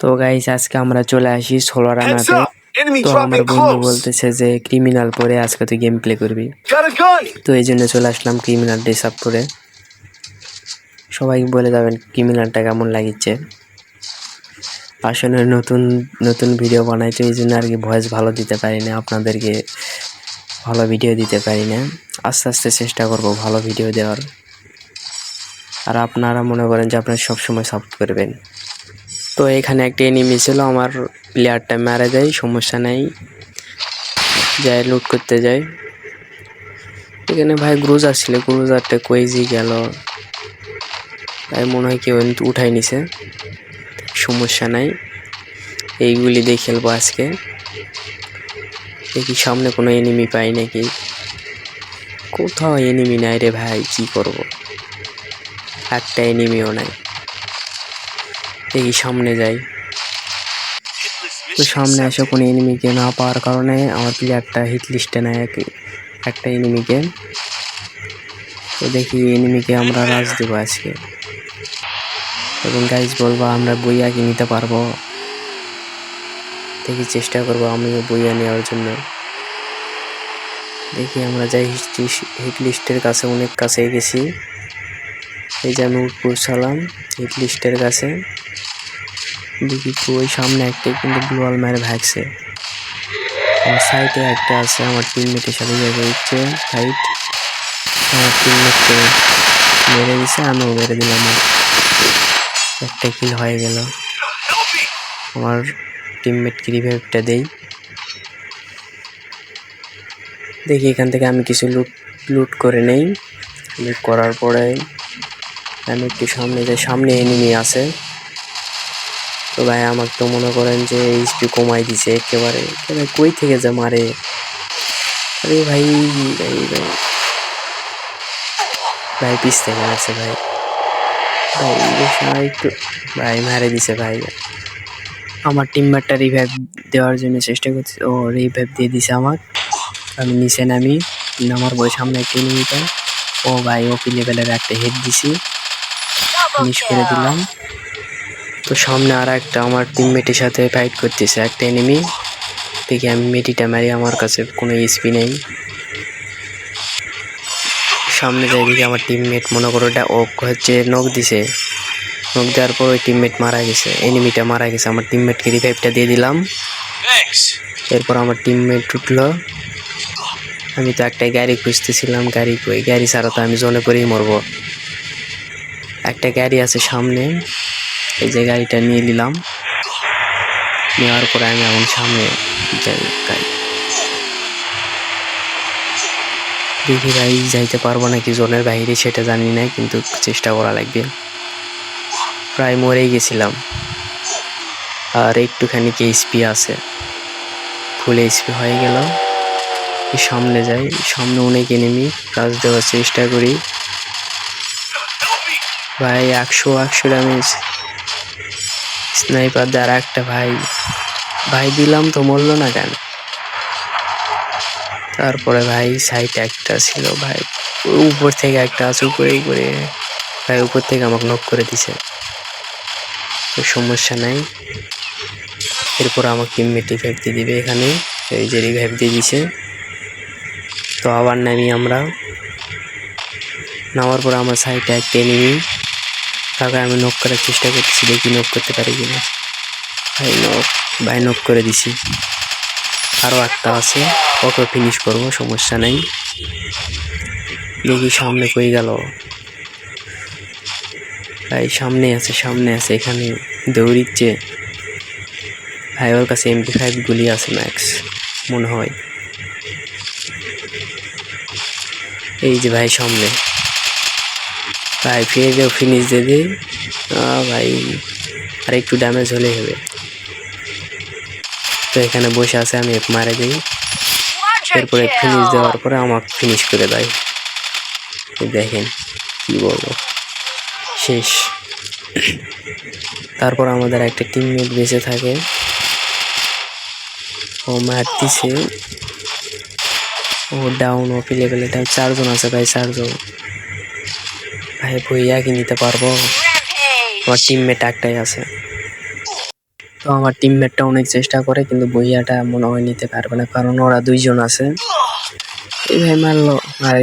তো গাইস আজকে আমরা চলে আসি ষোলো রানাতে তো আমার বন্ধু বলতেছে যে ক্রিমিনাল পরে আজকে তুই গেম প্লে করবি! তো এই জন্য চলে আসলাম ক্রিমিনাল ড্রেস আপ করে। সবাই বলে যাবেন ক্রিমিনালটা কেমন লাগিচ্ছে। আসলে নতুন নতুন ভিডিও বানাই তো এই জন্য আর কি ভয়েস ভালো দিতে পারি না আপনাদেরকে ভালো ভিডিও দিতে পারি না। আস্তে আস্তে চেষ্টা করব ভালো ভিডিও দেওয়ার। আর আপনারা মনে করেন যে আপনারা সবসময় সাপোর্ট করবেন। তো এখানে একটা এনিমি ছিল, আমার প্লেয়ারটা মারা যায়, সমস্যা নেই। যাই লুট করতে যাই। এখানে ভাই ক্রুজার ছিল ক্রুজারটা কইজি গেল। তাই মনে হয় কেউ উঠাই নিছে। সমস্যা নাই। এইগুলি দিয়ে খেলব আজকে। দেখি সামনে কোনো এনিমি পাই নাকি। কোথাও এনিমি নাই রে ভাই, কি করব? একটা এনিমিও নাই। দেখি সামনে যাই। তো সামনে এসে কোনো এনিমিকে না পাওয়ার কারণে আমার প্লেয়ারটা হিট লিস্টে নেয় এক- একটা এনিমিকে তো দেখি এনিমিকে আমরা রাজ দেবো আজকে। এবং গাইজ বলব, আমরা বইয়া কি নিতে পারব। দেখি চেষ্টা করব আমিও বইয়া নেওয়ার জন্য। দেখি আমরা যাই হিট লিস্টের কাছে, অনেক কাছে গেছি। এই যে আমি পৌঁছালাম হিট লিস্টের কাছে। দেখি ওই সামনে একটা কিন্তু ব্লুয়াল মেরে ভাগছে। আমার সাইডে একটা আছে, আমার টিমমেটের সাথে যাবে হচ্ছে ফাইট আমার টিমমেটকে মেরে দিছে, আমিও মেরে দিলাম একটা কিল হয়ে গেল। আমার টিমমেটকে রিভাইভটা দেই। দেখি এখান থেকে আমি কিছু লুট লুট করে নেই। লুট করার পরে আমি একটু সামনে যাই সামনে এনিমি আছে। তো ভাই আমাকে তো মনে করেন যে এইচপি কমাই দিছে একেবারে। কই থেকে যে মারে? আরে ভাই ভাই ভাই। ভাই, পিস থেকে আছে ভাই। ভাই একটু ভাই, মারে দিছে ভাই। আমার টিমমেটটা রিভাইভ দেওয়ার জন্য চেষ্টা করছি ও রিভাইভ দিয়ে দিছে আমার আমি নিচে নামি। নামার পরে সামনে একটা এনিমিটা ও ভাই ওপি লেভেলের একটা হেড দিছি। ফিনিশ করে দিলাম। তো সামনে আর একটা আমার টিমমেটের সাথে ফাইট করতেছে। একটা এনিমি দেখি আমি মেটিটা মারি আমার কাছে কোনো এসপি নেই। সামনে যাই দেখি আমার টিমমেট মনে করো ওটা ও হচ্ছে নখ দিছে। নখ দেওয়ার পর ওই টিমমেট মারা গেছে। এনিমিটা মারা গেছে। আমার টিমমেটকে রিভাইভটা দিয়ে দিলাম। এরপর আমার টিমমেট উঠল। আমি তো একটা গাড়ি খুঁজতেছিলাম। গাড়ি কই? গাড়ি ছাড়া তো আমি জোনে করেই মরবো। একটা গাড়ি আছে সামনে। এই যে গাড়িটা নিয়ে নিলাম। নেওয়ার পরে আমি এখন সামনে যাই গাড়ি। দেখি ভাই, যাইতে পারব নাকি জোনের বাইরে সেটা জানি না, কিন্তু চেষ্টা করা লাগবে। প্রায় মরেই গেছিলাম। আর একটুখানি এইচপি আছে। ফুল এইচপি হয়ে গেল। সামনে যাই, সামনে অনেক এনিমি কাজ দেওয়ার চেষ্টা করি। ভাই, একশো একশো ড্যামেজ স্নাইপার দ্বারা একটা ভাই। ভাই, দিলাম তো, মরলো না কেন? তারপরে ভাই সাইড একটা ছিল ভাই। উপর থেকে একটা আছে, উপরে উপরে। ভাই, উপর থেকে আমাকে নক করে দিছে। তো সমস্যা নাই। এরপর আমাকে টিমমেট রিভাইভ দিয়ে দিবে এখানে। এই যে রিভাইভ দিয়ে দিছে। তো আবার নামি আমরা। নামার পর আমার সাইডে একটা এনিমি তাকে আমি নক করার চেষ্টা করছি দেখি নক করতে পারি কিনা। ভাই নক ভাই নক করে দিছি। আরও একটা আছে ওকে ফিনিশ করব, সমস্যা নেই। দেখি সামনে কই গেল। ভাই, সামনে আছে সামনে আছে, এখানে দৌড়িচ্ছে। ভাই, ওর কাছে এমপি ফাইভ গুলি আছে ম্যাক্স মনে হয়। এই যে ভাই, সামনে। ভাই ফিরে যাও ফিনিশ দিয়ে দিই। ভাই আর একটু ড্যামেজ হলেই হবে। তো এখানে বসে আছে আমি এক মারে দিই। এরপরে ফিনিশ দেওয়ার পরে আমাকে ফিনিশ করে দেয়। দেখেন কি বলব। শেষ। তারপর আমাদের একটা টিমমেট বেঁচে থাকে। ও মারতিছে। ও ডাউন ও লেভেলে চারজন আছে ভাই চারজন। ভাই বইয়া কি নিতে পারব। আমার টিমমেট একটাই আছে। তো আমার টিমমেটটা অনেক চেষ্টা করে, কিন্তু বইয়াটা মনে হয় নিতে পারবে না, কারণ ওরা দুইজন আছে। এই ভাই মারলো। আর